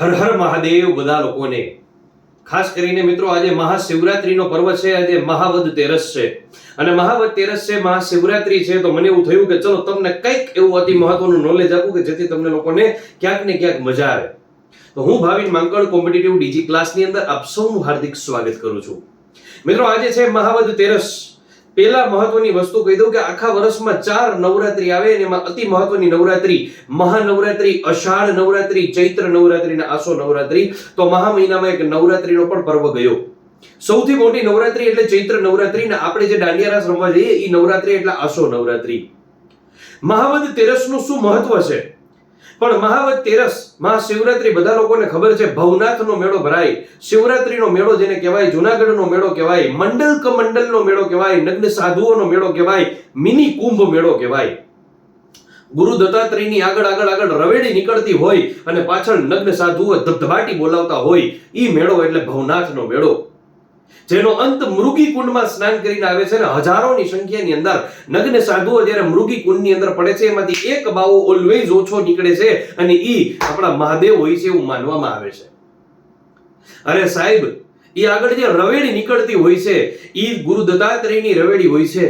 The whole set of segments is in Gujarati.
હર હર મહાદેવ બધા લોકોને. ખાસ કરીને મિત્રો આજે મહાશિવરાત્રીનો પર્વ છે, આજે મહાવદ તેરસ છે. અને મહાવદ તેરસ છે, મહાશિવરાત્રી છે, તો મને એવું થયું કે ચલો તમને કંઈક એવું અતિ મહત્વનું નોલેજ આપું કે જેથી તમને લોકોને ક્યાંક ને ક્યાંક મજા આવે. તો હું ભાવિન માંકડ કોમ્પિટિટિવ ડીજી ક્લાસની અંદર આપ સૌનું હાર્દિક સ્વાગત કરું છું. મિત્રો આજે છે મહાવદ તેરસ. પેલા મહત્વની વસ્તુ કહી દઉં કે આખા વર્ષમાં ચાર નવરાત્રી આવે અને એમાં અતિ મહત્વની નવરાત્રી મહાનવરાત્રી, અષાઢ નવરાત્રી, ચૈત્ર નવરાત્રી અને આસો નવરાત્રી. તો મહા મહિનામાં એક નવરાત્રીનો પણ પર્વ ગયો. સૌથી મોટી નવરાત્રી એટલે ચૈત્ર નવરાત્રી ને આપણે જે દાંડિયા રાસ રમવા જઈએ એ નવરાત્રી એટલે આસો નવરાત્રી. મહાવદ તેરસનું શું મહત્વ છે? પણ મહાવદ તેરસ, મહાશિવરાત્રી બધા લોકોને ખબર છે, ભવનાથનો મેળો ભરાય, શિવરાત્રીનો મેળો જેને કહેવાય, જુનાગઢનો મેળો કહેવાય, મંડલ કમંડલનો મેળો કહેવાય, નગ્ન સાધુઓનો મેળો કહેવાય, મિની કુંભ મેળો કહેવાય. ગુરુ દત્તાત્રેયની આગળ આગળ આગળ રવેડી નીકળતી હોય અને પાછળ નગ્ન સાધુઓ ધબધબાટી બોલાવતા હોય એ મેળો એટલે ભવનાથનો મેળો. જેનો અંત મૃગી કુંડમાં સ્નાન કરીને આવે છે અને હજારોની સંખ્યાની અંદર નગ્ન સાધુઓ જ્યારે મૃગી કુંડની અંદર પડે છે, એમાંથી એક બાવો ઓલવેઝ ઓછો નીકળે છે અને ઈ આપણા મહાદેવ હોય છે એવું માનવામાં આવે છે. અરે સાહેબ એ આગળ જે રવેડી નીકળતી હોય છે, ઈ ગુરુ દત્તાત્રેયની રવેડી હોય છે.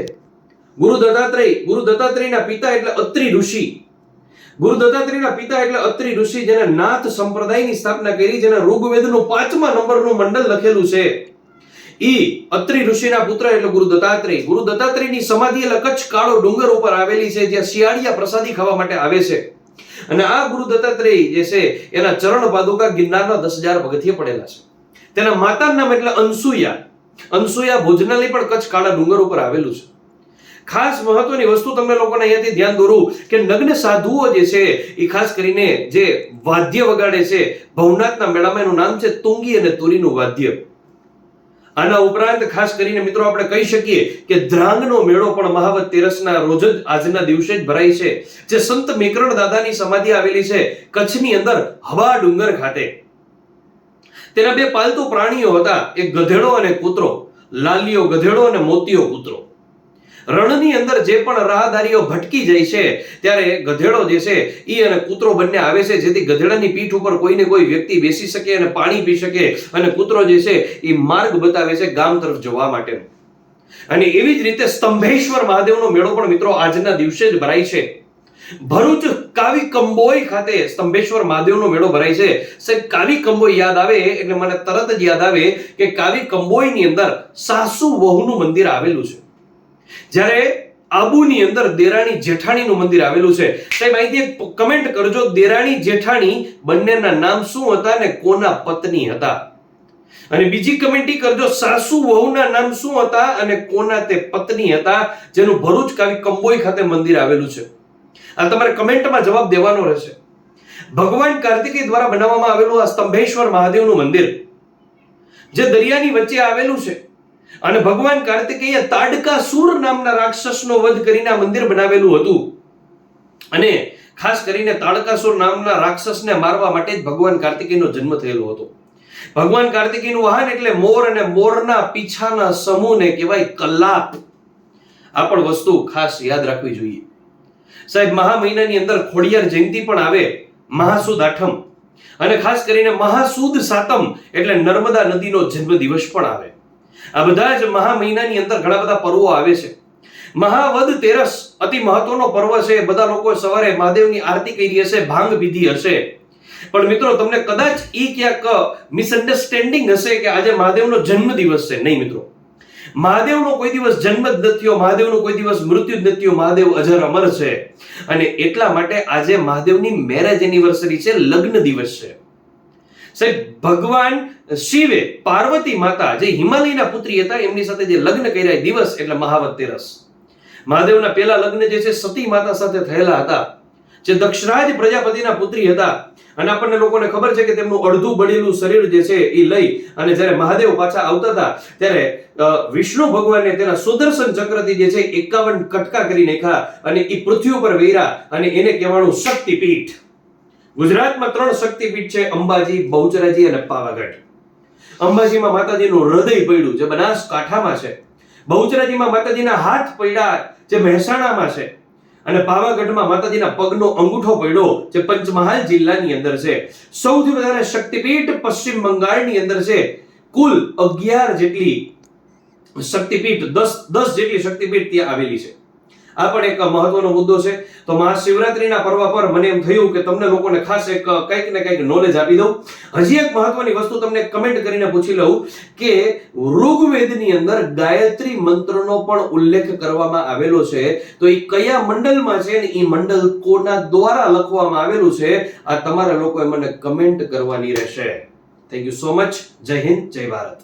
ગુરુ દત્તાત્રેય, ગુરુ દત્તાત્રેયના પિતા એટલે અત્રિ ઋષિ. ગુરુ દત્તાત્રેયના પિતા એટલે અત્રિ ઋષિ જેને નાથ સંપ્રદાયની સ્થાપના કરી, જેને ઋગ્વેદનું પાંચમા નંબરનું મંડળ લખેલું છે. ઈ અત્રિ ઋષિના પુત્ર એટલે ગુરુ દત્તાત્રેય. ગુરુ દત્તાત્રેયની સમાધિ એટલે કચ્છ કાળો ડુંગર ઉપર આવેલી છે, જ્યાં શિયાળિયા પ્રસાદી ખાવા માટે આવે છે. અને આ ગુરુ દત્તાત્રેય જે છે, એના ચરણ પાદુકા ગિરનારના દસ હજાર પગથિયે પડેલા છે. તેના માતાનું નામ એટલે અનસુયા. અનસુયા ભોજનાલય પણ કચ્છ કાળા ડુંગર ઉપર આવેલું છે. ખાસ મહત્વની વસ્તુ તમને લોકોને અહીંયાથી ધ્યાન દોરું કે નગ્ન સાધુઓ જે છે, એ ખાસ કરીને જે વાદ્ય વગાડે છે, ભવનાથના મેળામાં એનું નામ છે તુંગી અને તુરીનું વાદ્ય. આના ઉપરાંત ખાસ કરીને મિત્રો આપણે કહી શકીએ કે ધ્રાંગનો મેળો પણ મહાવત તેરસના રોજ જ આજના દિવસે જ ભરાય છે. જે સંત મેકરણ દાદાની સમાધિ આવેલી છે કચ્છની અંદર હવા ડુંગર ખાતે. તેના બે પાલતુ પ્રાણીઓ હતા, એક ગધેડો અને કૂતરો. લાલીઓ ગધેડો અને મોતીયો કૂતરો. રણની અંદર જે પણ રાહદારીઓ ભટકી જાય છે, ત્યારે ગધેડો જે છે એ અને કૂતરો બંને આવે છે, જેથી ગધેડાની પીઠ ઉપર કોઈને કોઈ વ્યક્તિ બેસી શકે અને પાણી પી શકે અને કૂતરો જે છે એ માર્ગ બતાવે છે ગામ તરફ જવા માટેનો અને એવી જ રીતે સ્તંભેશ્વર મહાદેવનો મેળો પણ મિત્રો આજના દિવસે જ ભરાય છે. ભરૂચ કાવી કંબોઈ ખાતે સ્તંભેશ્વર મહાદેવનો મેળો ભરાય છે. સાહેબ, કાવી કંબોઈ યાદ આવે? એટલે મને તરત જ યાદ આવે કે કાવી કંબોઈની અંદર સાસુ વહુનું મંદિર આવેલું છે. જ્યારે આબુની અંદર દેરાણી જેઠાણીનું મંદિર આવેલું છે. સાહેબ, અહીંથી એક કમેન્ટ કરજો. દેરાણી જેઠાણી બંનેના નામ શું હતા અને કોના પત્ની હતા? અને બીજી કમેન્ટ કરજો, સાસુ વહુના નામ શું હતા અને કોના તે પત્ની હતા? જેનું ભરૂચ કાવી કંબોઈ ખાતે મંદિર આવેલું છે. આ તમારે કમેન્ટમાં જવાબ દેવાનો રહેશે. ભગવાન કાર્તિકેય દ્વારા બનાવવામાં આવેલું આ સ્તંભેશ્વર મહાદેવનું મંદિર, જે દરિયાની વચ્ચે આવેલું છે. અને ભગવાન કાર્તિકેય તાડકાસુર નામના રાક્ષસનો વધ કરીને આ મંદિર બનાવેલું હતું. અને ખાસ કરીને તાડકાસુર નામના રાક્ષસને મારવા માટે જ ભગવાન કાર્તિકેયનો જન્મ થયેલો હતો. ભગવાન કાર્તિકેયનું વાહન એટલે મોર અને મોરના પીછાના સમૂહને કહેવાય કલાપ. આ પણ વસ્તુ ખાસ યાદ રાખવી જોઈએ. સાહેબ, મહા મહિનાની અંદર ખોડિયાર જયંતિ પણ આવે, મહાસુદ આઠમ. અને ખાસ કરીને મહાસુદ સાતમ એટલે નર્મદા નદીનો જન્મ દિવસ પણ આવે. આ બધા જ મહા મહિનાની અંદર ઘણા બધા પર્વો આવે છે. મહાવદ તેરસ અતિ મહત્વનો પર્વ છે. બધા લોકો સવારે મહાદેવની આરતી કરી હશે, ભાંગ વિધિ હશે. પણ મિત્રો, તમને કદાચ એ ક્યાંક મિસઅન્ડરસ્ટેન્ડિંગ હશે કે આજે મહાદેવનો જન્મ દિવસ છે. નહીં મિત્રો. મહાદેવનો કોઈ દિવસ જન્મ જ નથી મહાદેવનો કોઈ દિવસ મૃત્યુ જ નથી મહાદેવ અજર અમર છે. અને એટલા માટે આજે મહાદેવની મેરેજ એનિવર્સરી છે, લગ્ન દિવસ છે. સાહેબ, ભગવાન શિવે પાર્વતી માતા જે હિમાલયના પુત્રી હતા, એમની સાથે જે લગ્ન કર્યા દિવસ એટલે મહાવત તેરસ. મહાદેવના પહેલા લગ્ન જે છે, સતી માતા સાથે થયેલા હતા. જે દક્ષરાજ પ્રજાપતિના પુત્રી હતા, અને આપણને લોકોને ખબર છે કે તેમનું અડધું બળેલું શરીર જે છે, એ લઈ અને જ્યારે મહાદેવ પાછા આવતા હતા, ત્યારે વિષ્ણુ ભગવાને તેના સુદર્શન ચક્રથી જે છે, એકાવન કટકા કરી નાખ્યા અને એ પૃથ્વી ઉપર વેરા અને એને કહેવાનું શક્તિપીઠ. ગુજરાતમાં ત્રણ શક્તિપીઠ છે, અંબાજી, બહુચરાજી અને પાવાગઢ. અંબાજીમાં માતાજીનું હૃદય પડ્યું જે બનાસકાંઠામાં છે. બહુચરાજીમાં માતાજીના હાથ પડ્યા જે મહેસાણામાં છે. અને પાવાગઢમાં માતાજીના પગનો અંગૂઠો પડ્યો જે પંચમહાલ જિલ્લાની અંદર છે. સૌથી વધારે શક્તિપીઠ પશ્ચિમ બંગાળની અંદર છે. કુલ અગિયાર જેટલી શક્તિપીઠ, દસ દસ જેટલી શક્તિપીઠ ત્યાં આવેલી છે. આ પણ એક મહત્વનો મુદ્દો છે. તો મહાશિવરાત્રિના પર્વ પર મને એમ થયું કે તમને લોકોને ખાસ એક, કંઈક ને કંઈક નોલેજ આપી દઉં. હજી એક મહત્વની વસ્તુ તમને કમેન્ટ કરીને પૂછી લઉં કે ઋગ્વેદની અંદર ગાયત્રી મંત્રનો પણ ઉલ્લેખ કરવામાં આવેલો છે. તો એ કયા મંડળમાં છે ને એ મંડળ કોના દ્વારા લખવામાં આવેલું છે? આ તમારા લોકોએ મને કમેન્ટ કરવાની રહેશે. થેન્ક યુ સો મચ જય હિન્દ, જય ભારત.